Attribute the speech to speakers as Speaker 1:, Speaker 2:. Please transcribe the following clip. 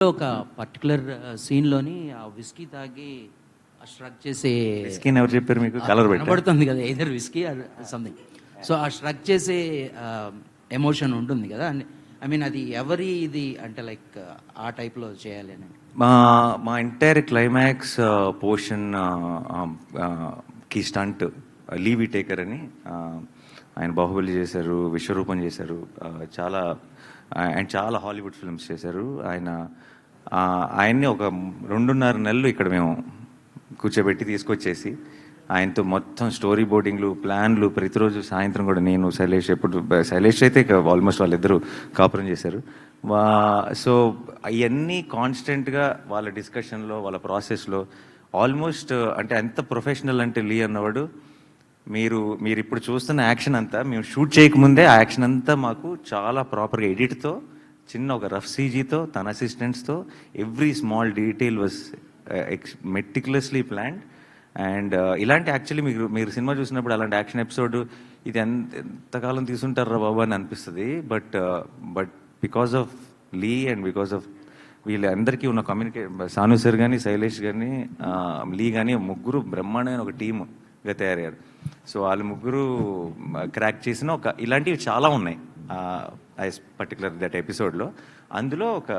Speaker 1: ఒక పర్టికులర్ సీన్లోని ఆ విస్కీ తాగి స్ట్రక్ చేసే
Speaker 2: స్కిన్ ఎవరు చెప్పారు మీకు? కలర్
Speaker 1: కనబడుతుంది కదా either whisky something so uh struck చేసే ఎమోషన్ ఉంటుంది కదా. ఐ మీన్ అది ఎవరి ఇది అంటే లైక్ ఆ టైప్లో చేయాలి అని.
Speaker 2: మా మా ఎంటైర్ క్లైమాక్స్ పోర్షన్కి స్టంట్ లీవీ టేకర్ అని ఆయన బాహుబలి చేశారు విశ్వరూపం చేశారు చాలా ఆయన చాలా హాలీవుడ్ ఫిల్మ్స్ చేశారు. ఆయన ఆయన్ని ఒక రెండున్నర నెలలు ఇక్కడ మేము కూర్చోబెట్టి తీసుకొచ్చేసి ఆయనతో మొత్తం స్టోరీ బోర్డింగ్లు ప్లాన్లు ప్రతిరోజు సాయంత్రం కూడా నేను శైలేష్ ఎప్పుడు శైలేష్ అయితే ఆల్మోస్ట్ వాళ్ళిద్దరూ కాపురం చేశారు. వా సో అవన్నీ కాన్స్టెంట్గా వాళ్ళ డిస్కషన్లో వాళ్ళ ప్రాసెస్లో ఆల్మోస్ట్ అంటే ఎంత ప్రొఫెషనల్ అంటే లీ అన్నవాడు మీరు మీరు ఇప్పుడు చూస్తున్న యాక్షన్ అంతా మేము షూట్ చేయకముందే ఆ యాక్షన్ అంతా మాకు చాలా ప్రాపర్గా ఎడిట్తో చిన్న ఒక రఫ్ సీజీతో తన అసిస్టెంట్స్తో every small detail was ex meticulously planned. And ఇలాంటి యాక్చువల్లీ మీరు మీరు సినిమా చూసినప్పుడు అలాంటి యాక్షన్ ఎపిసోడ్ ఇది ఎంత ఎంతకాలం తీసుంటారా బాబు అని అనిపిస్తుంది. But but because of Lee and because of వీళ్ళందరికీ ఉన్న కమ్యూనికే సాను సార్ కానీ శైలేష్ కానీ లీ కానీ ముగ్గురు బ్రహ్మాండమైన ఒక టీముగా తయారయ్యారు. సో వాళ్ళు ముగ్గురు క్రాక్ చేసిన ఒక ఇలాంటివి చాలా ఉన్నాయి. పర్టికులర్ దట్ ఎపిసోడ్లో అందులో ఒక